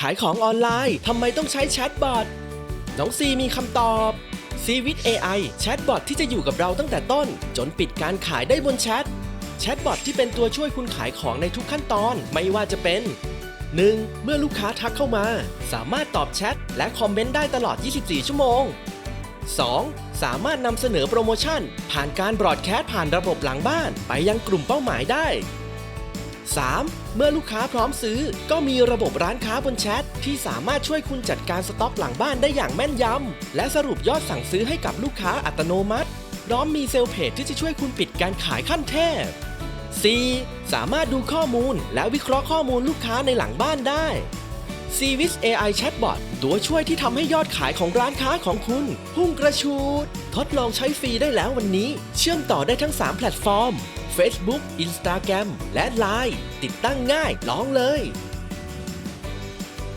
ขายของออนไลน์ทำไมต้องใช้แชทบอทน้องซีมีคำตอบซีวิต AI แชทบอทที่จะอยู่กับเราตั้งแต่ต้น จนปิดการขายได้บนแชทแชทบอทที่เป็นตัวช่วยคุณขายของในทุกขั้นตอนไม่ว่าจะเป็น 1. เมื่อลูกค้าทักเข้ามา สามารถตอบแชทและคอมเมนต์ได้ตลอด 24 ชั่วโมง 2. สามารถนำเสนอโปรโมชั่น ผ่านการบรอดแคสต์ผ่านระบบหลังบ้าน ไปยังกลุ่มเป้าหมายได้ 3. เมื่อลูกค้าพร้อมซื้อ ก็มีระบบร้านค้าบนแชท ที่สามารถช่วยคุณจัดการสต็อกหลังบ้านได้อย่างแม่นยำ และสรุปยอดสั่งซื้อให้กับลูกค้าอัตโนมัติ พร้อมมีเซลล์เพจที่จะช่วยคุณปิดการขายขั้นเทพ 4. สามารถดูข้อมูลและวิเคราะห์ข้อมูลลูกค้าในหลังบ้านได้ c v i s AI Chatbot ตัวช่วยที่ทำให้ยอดขายของร้านค้าของคุณ พุ่งกระชูด ทดลองใช้ฟรีได้แล้ววันนี้ เชื่อมต่อได้ทั้ง 3 แพลตฟอร์ม Facebook Instagram และ Line ติดตั้งง่ายลองเลย